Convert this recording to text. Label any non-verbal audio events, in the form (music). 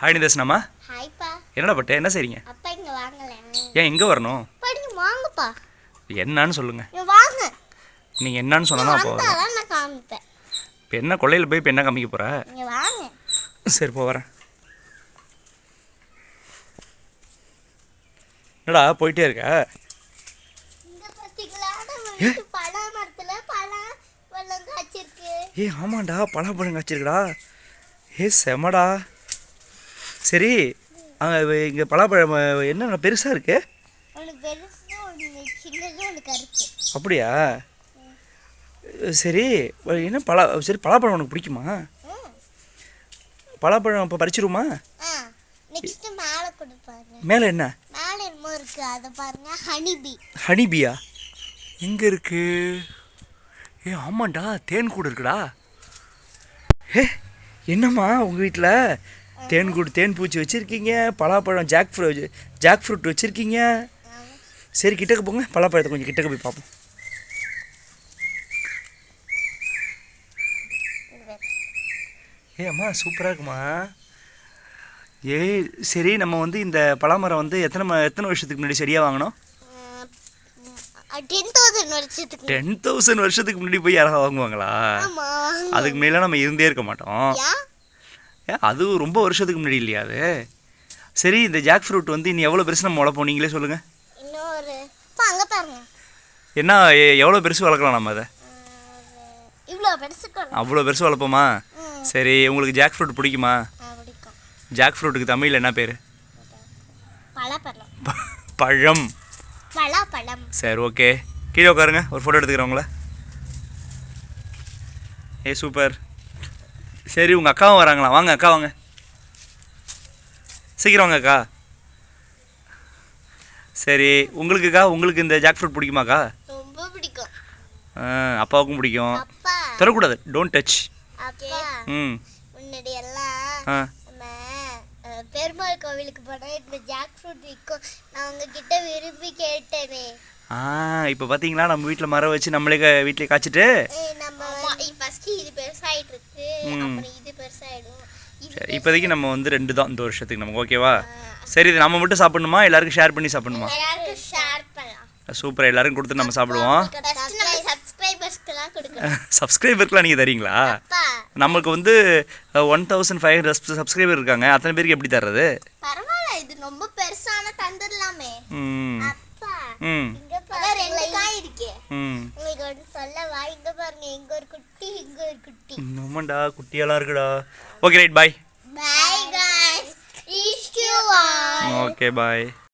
Hi ஹாய்ப்பா என்னடா பட்டு? என்ன செய்றீங்க? அப்பா இங்க வாங்கல. ஏன் எங்கே வரணும்? என்னன்னு வாங்க. நீங்கள் என்னன்னு சொன்னா அப்போ இப்போ என்ன கொள்ளையில் போய் இப்போ என்ன காமிக்க போகிற சரி போ வரேன். என்னடா போயிட்டே இருக்க? பழ மரத்துல பழம் ஆமாண்டா பலாப்பழம் காய்ச்சிருக்குடா. ஏ செமடா. சரி அங்கே இங்கே பலாப்பழம் என்னென்ன பெருசாக இருக்கு? அப்படியா? சரி என்ன பலா சரி பலாப்பழம் உனக்கு பிடிக்குமா. பலாப்பழம் இப்போ பறிச்சிருமா மேலே என்ன? ஹனிபியா? எங்கே இருக்கு? ஏ ஆமாண்டா தேன் கூடு இருக்குடா. ஏ என்னம்மா உங்கள் வீட்டில் தேன் கூடு தேன் பூச்சி வச்சுருக்கீங்க பலாப்பழம் ஜாக் ஃப்ரூ ஜாக் ஃப்ரூட் வச்சுருக்கீங்க. சரி கிட்டக்க போங்க பலாப்பழத்தை கொஞ்சம் கிட்டக்க போய் பார்ப்போம். ஏ அம்மா சூப்பராக இருக்குமா? ஏய் சரி நம்ம வந்து இந்த பலாமரம் வந்து எத்தனை எத்தனை வருஷத்துக்கு முன்னாடி சரியாக வாங்கினோம்? டென் தௌசண்ட் வருஷத்துக்கு முன்னாடி. போய் யாராவது வாங்குவாங்களா? அதுக்கு முன்னாடிலாம் நம்ம இருந்தே இருக்க மாட்டோம். யா ஏன் அது ரொம்ப வருஷத்துக்கு முன்னாடி இல்லையா அது? சரி இந்த ஜாக் ஃப்ரூட் வந்து இனி எவ்வளோ பெருசு நம்ம வளர்ப்போம் நீங்களே சொல்லுங்கள் இன்னொரு அங்கே பாருங்க. என்ன எவ்வளோ பெருசு வளர்க்கலாம் நம்ம அதை? இவ்வளோ அவ்வளோ பெருசு வளர்ப்போமா? சரி உங்களுக்கு ஜாக் ஃப்ரூட் பிடிக்குமா? ஜாக் ஃப்ரூட்டுக்கு தமிழில் என்ன பேர்? பழம். பலாப்பழம். சரி ஓகே கீழே உட்காருங்க. ஒரு ஃபோட்டோ எடுத்துக்கிறவங்கள ஏ சூப்பர் சரி உங்கள் அக்காவும் வராங்களா? வாங்க அக்கா வாங்க. சீக்கிரம் வாங்க அக்கா. சரி உங்களுக்குக்கா உங்களுக்கு இந்த ஜாக் ஃப்ரூட் பிடிக்குமாக்கா? ரொம்ப பிடிக்கும். ஆ, அப்பாவுக்கும் பிடிக்கும். தரக்கூடாது டோன்ட் டச் ம். முன்னாடி எல்லாம் பெருமாள் கோவிலுக்கு போனால் இந்த ஜாக் ஃப்ரூட் விற்கும். நான் உங்ககிட்ட விரும்பி கேட்டேனே. ஆ இப்போ பார்த்தீங்களா நம்ம வீட்டில் மரம் வச்சு நம்மளே வீட்டிலே காய்ச்சிட்டு நம்ம ம். இது இது சரி இப்போதைக்கு நம்ம வந்து ரெண்டு தான் இந்த வருஷத்துக்கு நமக்கு ஓகேவா சரி இது நம்ம மட்டும் சாப்பிடணுமா? எல்லாருக்கும் ஷேர் பண்ணி சாப்பிடணுமா? எல்லாருக்கும் ஷேர் பண்ணலாம். சூப்பர் எல்லாரும் கொடுத்து நம்ம சாப்பிடுவோம். சப்ஸ்கிரைபருக்குலாம் (laughs) நீங்கள் தரீங்களா? நமக்கு வந்து one thousand five hundred subscriber இருக்காங்க. அத்தனை பேருக்கு எப்படி தர்றது? பரவாயில்ல இது ரொம்ப பெருசான தந்துடலாமே. ம். ம். அப்படின்னு சொல்ல வாங்க பாருங்க. இங்க ஒரு குட்டி இங்க ஒரு குட்டி. ஆமாண்டா குட்டியெல்லாம் இருக்குடா. Okay right bye bye guys okay bye